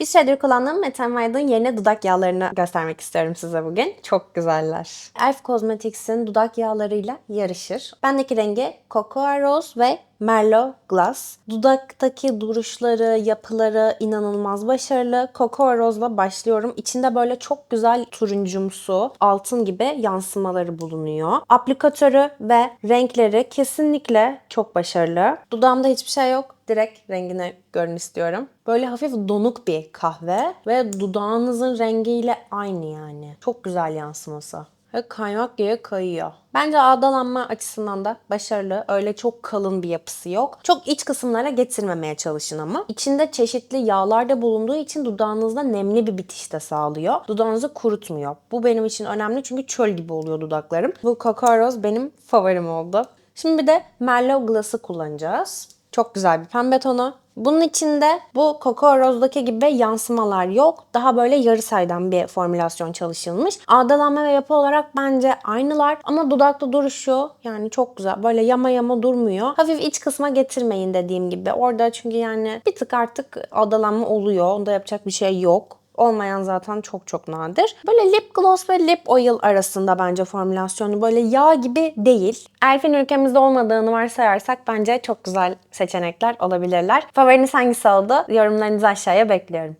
Bir süredir kullandığım Wet n Wild'ın yeni dudak yağlarını göstermek istiyorum size bugün. Çok güzeller. Elf Cosmetics'in dudak yağlarıyla yarışır. Bendeki rengi Cocoa Rose ve Merlot Glass. Dudaktaki duruşları, yapıları inanılmaz başarılı. Cocoa Rose'la başlıyorum. İçinde böyle çok güzel turuncumsu, altın gibi yansımaları bulunuyor. Aplikatörü ve renkleri kesinlikle çok başarılı. Dudağımda hiçbir şey yok. Direkt rengini görün istiyorum. Böyle hafif donuk bir kahve ve dudağınızın rengiyle aynı yani. Çok güzel yansıması. Ve kaymak gibi kayıyor. Bence ağdalanma açısından da başarılı. Öyle çok kalın bir yapısı yok. Çok iç kısımlara getirmemeye çalışın ama. İçinde çeşitli yağlar da bulunduğu için dudağınızda nemli bir bitiş de sağlıyor. Dudağınızı kurutmuyor. Bu benim için önemli çünkü çöl gibi oluyor dudaklarım. Bu Cocoa Rose benim favorim oldu. Şimdi bir de Merlot Glass'ı kullanacağız. Çok güzel bir pembe tonu. Bunun içinde bu Cocoa Rose'daki gibi yansımalar yok. Daha böyle yarı saydam bir formülasyon çalışılmış. Ağdalanma ve yapı olarak bence aynılar ama dudakta duruşu yani çok güzel. Böyle yama yama durmuyor. Hafif iç kısma getirmeyin dediğim gibi. Orada çünkü yani bir tık artık ağdalanma oluyor. Onda yapacak bir şey yok. Olmayan zaten çok çok nadir. Böyle lip gloss ve lip oil arasında bence formülasyonu böyle yağ gibi değil. Elf'in ülkemizde olmadığını varsayarsak bence çok güzel seçenekler olabilirler. Favoriniz hangisi oldu? Yorumlarınızı aşağıya bekliyorum.